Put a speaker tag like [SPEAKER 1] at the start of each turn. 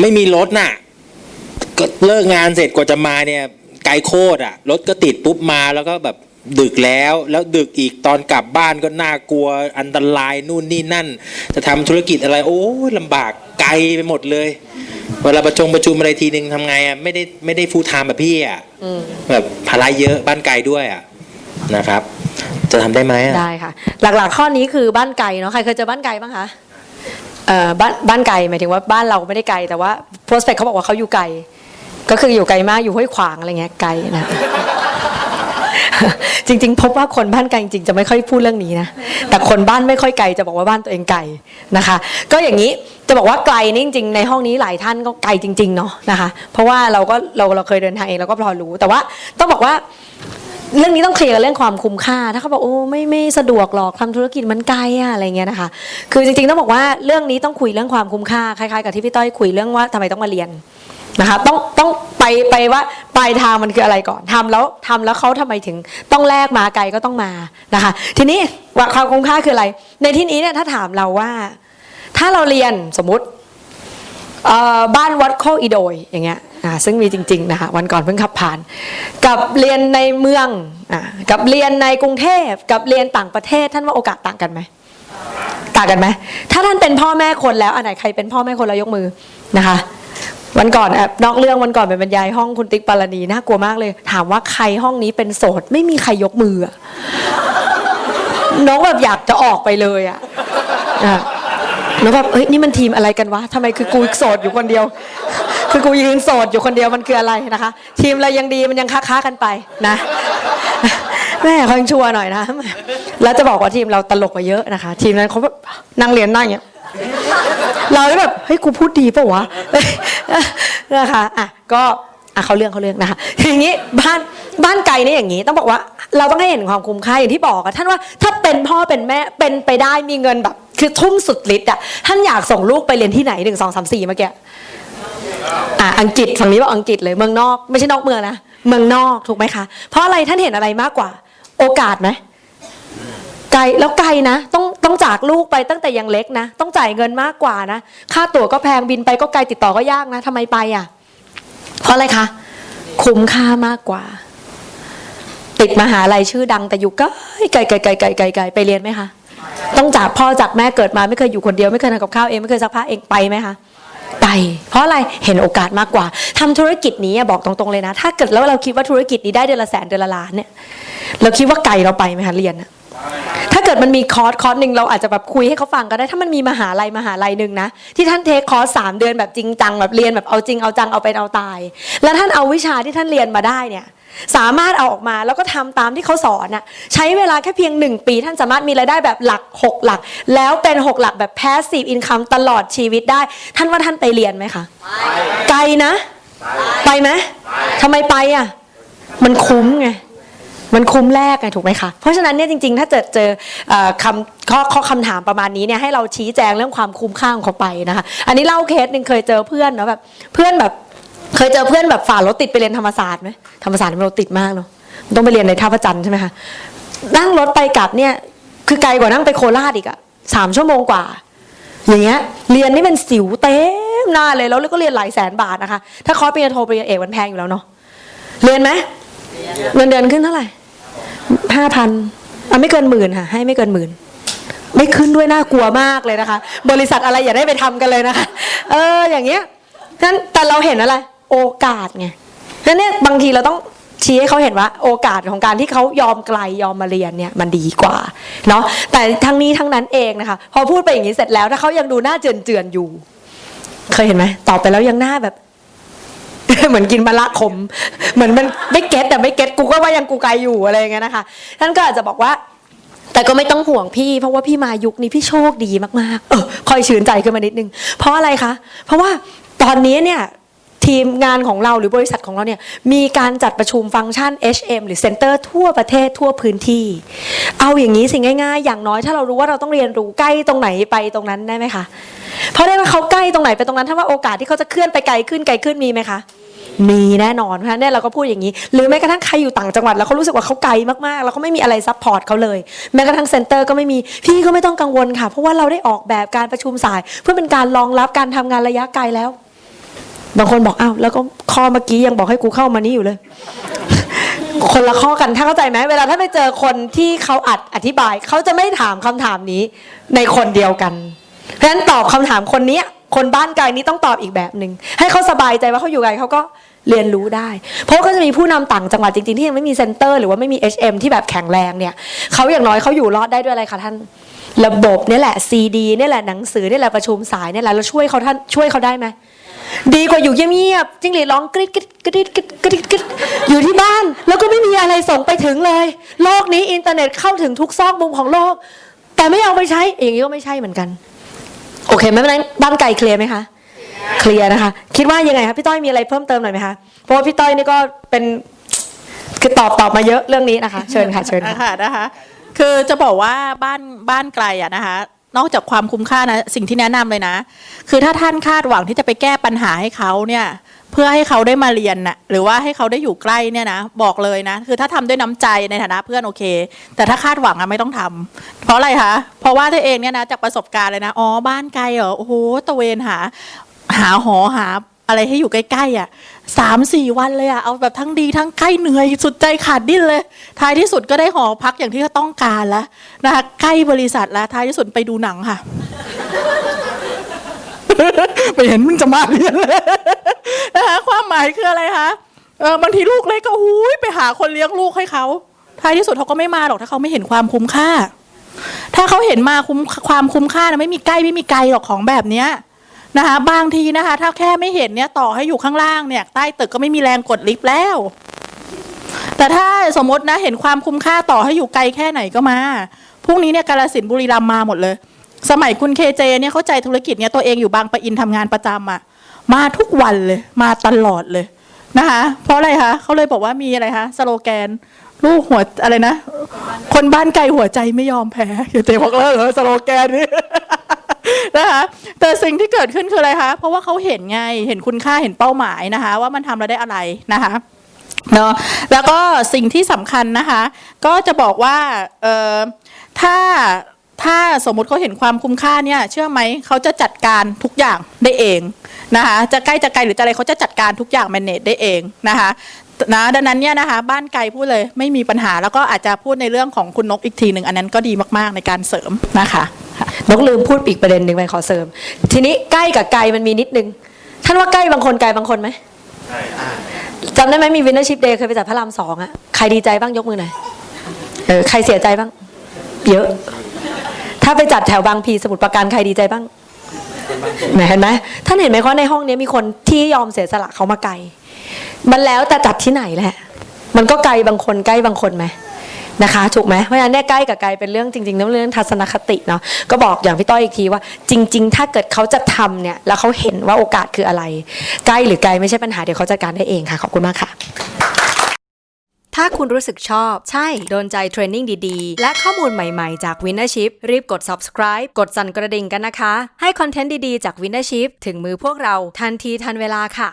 [SPEAKER 1] ไม่มีรถน่ะก็เลิกงานเสร็จกว่าจะมาเนี่ย ไกลโคตรอะ รถก็ติดปุ๊บมาแล้วก็แบบดึกแล้วแล้วดึกอีกตอนกลับบ้านก็น่ากลัวอันตรายนู่นนี่นั่น จะทำธุรกิจอะไร โอ้ยลำบากไกลไปหมดเลย เวลาประชงประชุมอะไรทีนึงทำไงอะไม่ได้ไม่ได้ฟูลไทม์แบบพี่อะ
[SPEAKER 2] อืม
[SPEAKER 1] แบบภาระเยอะบ้านไกลด้วยอะนะครับ จะทำได้ไหมอะ
[SPEAKER 2] ได้ค่ะ หลักๆข้อนี้คือบ้านไกลเนาะใครเคยเจอบ้านไกลบ้างคะเอ่อ บ้านบ้านไกลหมายถึงว่าบ้านเราไม่ได้ไกล แต่ว่า prospect เขาบอกว่าเขาอยู่ไกล ก็คืออยู่ไกลมากอยู่ห้วยขวางอะไรเงี้ยไกลนะจริง ๆ พบว่าคนบ้านไกลจริงๆจะไม่ค่อยพูดเรื่องนี้นะแต่คนบ้านไม่ค่อยไกลจะบอกว่าบ้านตัวเองไกลนะคะ ก็อย่างนี้จะบอกว่าไกลนี่จริงๆในห้องนี้หลายท่านก็ไกลจริงๆเนาะนะคะ เพราะว่าเราก็เราเราเคยเดินทางเองเราก็พอรู้ แต่ว่าต้องบอกว่า เรื่องนี้ต้องเคลียร์เรื่องความคุ้มค่า ถ้าเขาบอกโอ้ไม่ไม่สะดวกหรอกทำธุรกิจมันไกลอะอะไรเงี้ยนะคะ คือจริงๆต้องบอกว่าเรื่องนี้ต้องคุยเรื่องความคุ้มค่าคล้ายๆกับที่พี่ต้อยคุยเรื่องว่าทำไมต้องมาเรียนนะคะต้องต้องไปไปว่าปลายทางมันคืออะไรก่อนทำแล้วทำแล้วเขาทำไมถึงต้องแลกมาไกลก็ต้องมานะคะ ทีนี้ว่าความคุ้มค่าคืออะไร ในที่นี้เนี่ยถ้าถามเราว่า ถ้าเราเรียนสมมติบ้านวัดโคอีโดยอย่างเงี้ย อ่าซึ่งมีจริงๆนะคะวันก่อนเพิ่งขับผ่าน กับเรียนในเมืองอกับเรียนในกรุงเทพกับเรียนต่างประเทศท่านว่าโอกาสต่างกันไหมต่างกันไหมถ้าท่านเป็นพ่อแม่คนแล้วอันไหนใครเป็นพ่อแม่คนแล้วยกมือนะคะ วันก่อนแอบนอกเรื่องวันก่อนเป็นบรรยายห้องคุณติ๊กปารณีน่ากลัวมากเลย ถามว่าใครห้องนี้เป็นโสดไม่มีใครยกมืออะน้องแบบอยากจะออกไปเลยอะอะแล้วแบบเฮ้ยนี่มันทีมอะไรกันวะทำไมคือกูโสดอยู่คนเดียว คือกูยืนโสดอยู่คนเดียวมันคืออะไรนะคะ ทีมเรายังดีมันยังค้าๆกันไปนะแม่เขายังชัวร์หน่อยนะ แล้วจะบอกว่าทีมเราตลกกว่าเยอะนะคะ ทีมนั้นเขาแบบนั่งเรียนนั่งอย่างเงี้ยเราได้แบบเฮ้ยกูพูดดีเปล่าวะนะคะอะก็อะเขาเรื่องเขาเรื่องนะคะทีนี้บ้านบ้านไกลเนี่ยอย่างนี้ ต้องบอกว่า เราต้องให้เห็นความคุ้มค่าอย่างที่บอกอะท่านว่าถ้าเป็นพ่อเป็นแม่เป็นไปได้มีเงินแบบ คือทุ่มสุดฤทธิ์อะท่านอยากส่งลูกไปเรียนที่ไหนหนึ่งสองสามสี่เมื่อกี้ อะอังกฤษฝั่งนี้บอกอังกฤษเลยเมืองนอกไม่ใช่นอกเมืองนะเมืองนอกถูกไหมคะ เพราะอะไรท่านเห็นอะไรมากกว่า โอกาสไหมไกลแล้วไกลนะต้องต้องจากลูกไปตั้งแต่ยังเล็กนะ ต้องจ่ายเงินมากกว่านะ ค่าตั๋วก็แพงบินไปก็ไกลติดต่อก็ยากนะทำไมไปอะ เพราะอะไรคะคุ้มค่ามากกว่า ติดมหาลัยชื่อดังแต่อยู่กลไกลไกลไกลไกลไกลไกลไปเรียนไหมคะต้องจากพ่อจากแม่เกิดมาไม่เคยอยู่คนเดียวไม่เคยทำกับข้าวเองไม่เคยซักผ้าเองไปไหมคะ เพราะอะไรเห็นโอกาสมากกว่าทำธุรกิจนี้บอกตรงๆเลยนะ ถ้าเกิดแล้วเราคิดว่าธุรกิจนี้ได้เดือนละแสนเดือนละล้านเนี่ยเราคิดว่าไกลเราไปไหมคะเรียนถ้าเกิดมันมีคอร์สคอร์สหนึ่งเราอาจจะแบบคุยให้เขาฟังก็ได้ถ้ามันมีมหาลัยมหาลัยหนึ่งนะที่ท่านเทคคอร์สสามเดือนแบบจริงจังแบบเรียนแบบเอาจริงเอาจังเอาไปเอาตาย แล้วท่านเอาวิชาที่ท่านเรียนมาได้เนี่ย สามารถเอาออกมาแล้วก็ทำตามที่เขาสอนน่ะใช้เวลาแค่เพียงหนึ่งปี ท่านสามารถมีรายได้แบบหลักหกหลัก แล้วเป็นหกหลักแบบ passive income ตลอดชีวิตได้ ท่านว่าท่านไปเรียนไหมคะไกลนะ ไปไหมทำไมไปอะมันคุ้มไงมันคุ้มแรกไงถูกไหมคะ เพราะฉะนั้นเนี่ยจริงๆ ถ้าเจอเจอเอ่อคำข้อข้อคำถามประมาณนี้เนี่ยให้เราชี้แจงเรื่องความคุ้มค่าของเขาไปนะคะ อันนี้เล่าเคสหนึ่งเคยเจอเพื่อนเนาะแบบเพื่อนแบบ เคยเจอเพื่อนแบบฝ่ารถติดไปเรียนธรรมศาสตร์ไหมธรรมศาสตร์มันรถติดมากเนาะมันต้องไปเรียนในท่าพระจันทร์ใช่ไหมคะนั่งรถไปกลับเนี่ย คือไกลกว่านั่งไปโคราชอีกอะสามชั่วโมงกว่า อย่างเงี้ยเรียนนี่เป็นสิวเต็มหน้าเลยแล้วก็เรียนหลายแสนบาทนะคะ ถ้าคอร์สปริญญาโทปริญญาเอกมันแพงอยู่แล้วเนาะเรียนไหมเงินเดือนขึ้นเท่าไหร่ห้าพันอะไม่เกินหมื่นค่ะให้ไม่เกินหมื่นไม่ขึ้นด้วยน่ากลัวมากเลยนะคะ บริษัทอะไรอย่าได้ไปทำกันเลยนะคะ เอออย่างเงี้ยนั้นแต่เราเห็นอะไร โอกาสไงนั้นเนี่ยบางทีเราต้องชี้ให้เขาเห็นว่าโอกาสของการที่เขายอมไกลยอมมาเรียนเนี่ยมันดีกว่าเนาะแต่ทั้งนี้ทั้งนั้นเองนะคะ พอพูดไปอย่างนี้เสร็จแล้วถ้าเขายังดูหน้าเจือนเจือนอยู่ เคยเห็นไหมตอบไปแล้วยังหน้าแบบ เหมือนกินมะละขม เหมือนมันไม่เก็ตแต่ไม่เก็ตกูก็ว่ายังกูไกลอยู่อะไรอย่างเงี้ยนะคะท่านก็อาจจะบอกว่าแต่ก็ไม่ต้องห่วงพี่ เพราะว่าพี่มายุคนี้พี่โชคดีมากๆ เออคอยชื่นใจขึ้นมานิดนึง เพราะอะไรคะ เพราะว่าตอนนี้เนี่ย ทีมงานของเราหรือบริษัทของเราเนี่ยมีการจัดประชุมฟังก์ชัน HM หรือเซ็นเตอร์ทั่วประเทศทั่วพื้นที่ เอาอย่างนี้สิงง่ายๆ อย่างน้อยถ้าเรารู้ว่าเราต้องเรียนรู้ใกล้ตรงไหนไปตรงนั้นได้ไหมคะเพราะได้ว่าเขาใกล้ตรงไหนไปตรงนั้น ถ้าว่าโอกาสที่เขาจะเคลื่อนไปไกลขึ้นไกลขึ้นมีไหมคะมีแน่นอนเพราะฉะนั้นเนี่ยเราก็พูดอย่างนี้ หรือแม้กระทั่งใครอยู่ต่างจังหวัดแล้วเขารู้สึกว่าเขาไกลมากๆ แล้วเขาไม่มีอะไรซัพพอร์ตเขาเลย แม้กระทั่งเซ็นเตอร์ก็ไม่มี พี่ก็ไม่ต้องกังวลค่ะ เพราะว่าเราได้ออกแบบการประชุมสาย เพื่อเป็นการรองรับการทำงานระยะไกลแล้ว บางคนบอกอ้าวแล้วก็ข้อเมื่อกี้ยังบอกให้กูเข้ามานี่อยู่เลย คนละข้อกันถ้าเข้าใจไหมเวลาถ้าไปเจอคนที่เขาอัดอธิบาย เขาจะไม่ถามคำถามนี้ในคนเดียวกัน เพราะฉะนั้นตอบคำถามคนเนี้ยคนบ้านไกลนี้ต้องตอบอีกแบบหนึ่งให้เขาสบายใจว่าเขาอยู่ไกลเขาก็เรียนรู้ได้ เพราะก็จะมีผู้นำต่างจังหวัดจริงๆที่ยังไม่มีเซ็นเตอร์หรือว่าไม่มี HM ที่แบบแข็งแรงเนี่ยเขาอย่างน้อยเขาอยู่รอดได้ด้วยอะไรคะท่านระบบนี่แหละซีดีนี่แหละหนังสือนี่แหละประชุมสายนี่แหละเราช่วยเขาท่านช่วยเขาได้ไหม ดีกว่าอยู่เงียบๆจิ้งหรีดร้องกริ๊ดกริ๊ดกริ๊ดกริ๊ดกริ๊ดกริ๊ดอยู่ที่บ้าน แล้วก็ไม่มีอะไรส่งไปถึงเลย โลกนี้อินเทอร์เน็ตเข้าถึงทุกซอกมุมของโลก แต่ไม่เอาไปใช้อย่างนี้ก็ไม่ใช่เหมือนกัน โอเคไหมนั้นบ้านไกลเคลียร์ไหมคะเคลียร์นะคะ คิดว่ายังไงคะพี่ต้อยมีอะไรเพิ่มเติมหน่อยไหมคะเพราะว่าพี่ต้อยนี่ก็เป็นคือตอบตอบมาเยอะเรื่องนี้นะคะ เชิญค่ะเชิญค่ะ
[SPEAKER 3] นะคะนะคะ คือจะบอกว่าบ้านบ้านไกลอะนะคะ นอกจากความคุ้มค่านะสิ่งที่แนะนำเลยนะ คือถ้าท่านคาดหวังที่จะไปแก้ปัญหาให้เขาเนี่ยเพื่อให้เขาได้มาเรียนน่ะหรือว่าให้เขาได้อยู่ใกล้เนี่ยนะบอกเลยนะ คือถ้าทำด้วยน้ำใจในฐานะเพื่อนโอเค แต่ถ้าคาดหวังอะไม่ต้องทำเพราะอะไรคะเพราะว่าตัวเองเนี่ยนะจากประสบการณ์เลยนะอ๋อบ้านไกลเหรอโอ้โหตะเวนหา หาหอหา อะไรให้อยู่ใกล้ๆอะสามสี่วันเลยอะเอาแบบทั้งดีทั้งใกล้เหนื่อยสุดใจขาดดิ้นเลย ท้ายที่สุดก็ได้หอพักอย่างที่เขาต้องการแล้วนะคะใกล้บริษัทแล้วท้ายที่สุดไปดูหนังค่ะ ไปเห็นมึงจะมาเรียนเลยนะคะความหมายคืออะไรคะเออบางทีลูกเล็กก็หูยไปหาคนเลี้ยงลูกให้เขาท้ายที่สุดเขาก็ไม่มาหรอกถ้าเขาไม่เห็นความคุ้มค่า ถ้าเขาเห็นมาคุ้มความคุ้มค่านะไม่มีใกล้ไม่มีไกลหรอกของแบบเนี้ย นะคะบางทีนะคะ ถ้าแค่ไม่เห็นเนี่ยต่อให้อยู่ข้างล่างเนี่ยใต้ตึกก็ไม่มีแรงกดลิฟต์แล้ว แต่ถ้าสมมตินะเห็นความคุ้มค่าต่อให้อยู่ไกลแค่ไหนก็มาพรุ่งนี้เนี่ยกาลสินบุรีรัมมาหมดเลย สมัยคุณเคเจเนี่ยเข้าใจธุรกิจเนี่ยตัวเองอยู่บางปะอินทำงานประจำอะมาทุกวันเลย มาตลอดเลยนะคะเพราะอะไรคะเขาเลยบอกว่ามีอะไรคะสโลแกนลูกหัวอะไรนะ คนบ้านไกลหัวใจไม่ยอมแพ้เคเจบอกแล้วเหรอสโลแกนนี้ นะคะแต่สิ่งที่เกิดขึ้นคืออะไรคะ เพราะว่าเขาเห็นไง เห็นคุณค่า เห็นเป้าหมายนะคะ ว่ามันทำแล้วได้อะไรนะคะเนาะแล้วก็สิ่งที่สำคัญนะคะ ก็จะบอกว่าเอ่อถ้าถ้าสมมุติเขาเห็นความคุ้มค่าเนี่ย เชื่อไหมเขาจะจัดการทุกอย่างได้เองนะคะจะใกล้จะไกลหรือจะอะไรเขาจะจัดการทุกอย่างแมเนจได้เองนะคะนะดังนั้นเนี่ยนะคะบ้านไกลพูดเลยไม่มีปัญหาแล้วก็อาจจะพูดในเรื่องของคุณนกอีกทีหนึ่งอันนั้นก็ดีมากๆในการเสริมนะคะ
[SPEAKER 2] นกลืมพูดอีกประเด็นหนึ่งไปขอเสริม ทีนี้ใกล้กับไกลมันมีนิดนึง ท่านว่าใกล้บางคนไกลบางคนไหมจำได้ไหมมีวินเนอร์ชิพเดย์เคยไปจัดพระรามสองอะใครดีใจบ้างยกมือหน่อยเออใครเสียใจบ้าง เยอะ ถ้าไปจัดแถวบางพีสมุทรปราการใครดีใจบ้างไหนเห็นไหมท่านเห็นไหมว่าในห้องนี้มีคนที่ยอมเสียสละเขามาไกล มันแล้วแต่จัดที่ไหนแหละ มันก็ไกลบางคนใกล้บางคนไหม นะคะถูกไหมเพราะฉะนั้นเนี่ยใกล้กับไกลเป็นเรื่องจริงๆนะเรื่องทัศนคติเนาะก็บอกอย่างพี่ต้อยอีกทีว่า จริง ๆ ถ้าเกิดเขาจะทำเนี่ยแล้วเขาเห็นว่าโอกาสคืออะไร ใกล้หรือไกลไม่ใช่ปัญหาเดี๋ยวเขาจัดการได้เองค่ะขอบคุณมากค่ะ ถ้าคุณรู้สึกชอบ ใช่ โดนใจเทรนนิ่งดีๆ และข้อมูลใหม่ๆ จาก Winnership รีบกด subscribe กดสั่นกระดิ่งกันนะคะ ให้คอนเทนต์ดีๆ จาก Winnership ถึงมือพวกเราทันทีทันเวลาค่ะ